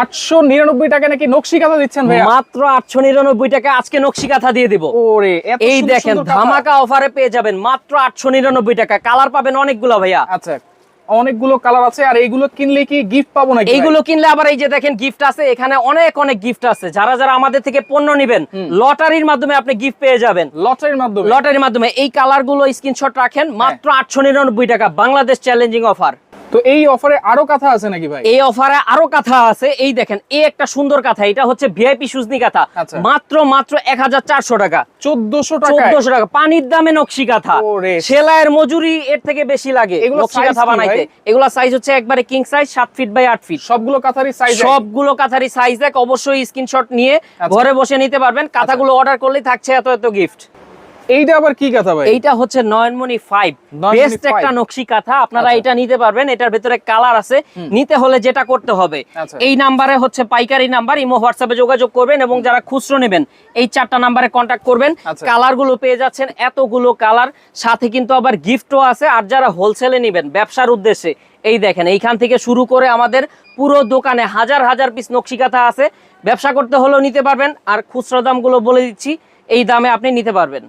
আটশো নিরানব্বই টাকা নাকি নকশি কাঁথা দিচ্ছেন মাত্র আটশো নিরানব্বই টাকা আজকে নকশি কাঁথা দিয়ে দিব। ওরে এই দেখেন ধামাকা অফারে পেয়ে যাবেন মাত্র আটশো নিরানব্বই টাকা। কালার পাবেন অনেকগুলো ভাইয়া। আচ্ছা অনেকগুলো কালার আছে আর এইগুলো কিনলে কি গিফট পাবো নাকি এইগুলো কিনলে আবার এই যে দেখেন গিফট আছে এখানে অনেক অনেক গিফট আছে। যারা যারা আমাদের থেকে পণ্য নেবেন লটারির মাধ্যমে আপনি গিফট পেয়ে যাবেন। লটারির মাধ্যমে? লটারির মাধ্যমে। এই কালারগুলো স্ক্রিনশট রাখেন মাত্র আটশো নিরানব্বই টাকা। বাংলাদেশ চ্যালেঞ্জিং অফার তো এই অফারে আরও কথা আছে নাকি ভাই? এই অফারে আরও কথা আছে। এই দেখেন এই একটা সুন্দর কথা এটা হচ্ছে ভিআইপি সুজনি কাঁথা। আচ্ছা। মাত্র মাত্র এক হাজার চারশো টাকা। চোদ্দশো টাকা চোদ্দশো টাকা। পানির দামে নকশি কাঁথা। সেলাইয়ের মজুরি এর থেকে বেশি লাগে নকশি কাঁথা বানাইতে? এগুলা সাইজ হচ্ছে একবারে কিং সাইজ সাত ফিট বাই আট ফিট সবগুলো কাঁথারই সাইজ সবগুলো কাঁথারই সাইজ এক। অবশ্যই স্ক্রিনশট নিয়ে আচ্ছা। ঘরে বসে নিতে পারবেন। কাঁথাগুলো অর্ডার করলেই থাকছে এত এত গিফট এইটা আবার কি কাঁথা ভাই? এইটা হচ্ছে নয়নমণি ফাইভ বেস্ট একটা। নকশি কাঁথা। আপনারা আচ্ছা। এটা নিতে পারবেন এটার ভেতরে কালার আছে। নিতে হলে যেটা করতে হবে। আচ্ছা। এই নাম্বারে হচ্ছে পাইকারি নাম্বার ইমো হোয়াটসঅ্যাপে যোগাযোগ করবেন এবং যারা খুচরো নেবেন এই চারটা নাম্বারে কন্ট্যাক্ট করবেন। আচ্ছা। কালারগুলো পেয়ে যাচ্ছেন এতগুলো কালার সাথে কিন্তু আবার গিফটও আছে। আর যারা হোলসেলে নেবেন ব্যবসার উদ্দেশ্যে এই দেখেন এইখান থেকে শুরু করে আমাদের পুরো দোকানে হাজার হাজার পিস নকশি কাঁথা আছে। ব্যবসা করতে হলেও নিতে পারবেন। আর খুচরো দামগুলো বলে দিচ্ছি এই দামে আপনি নিতে পারবেন।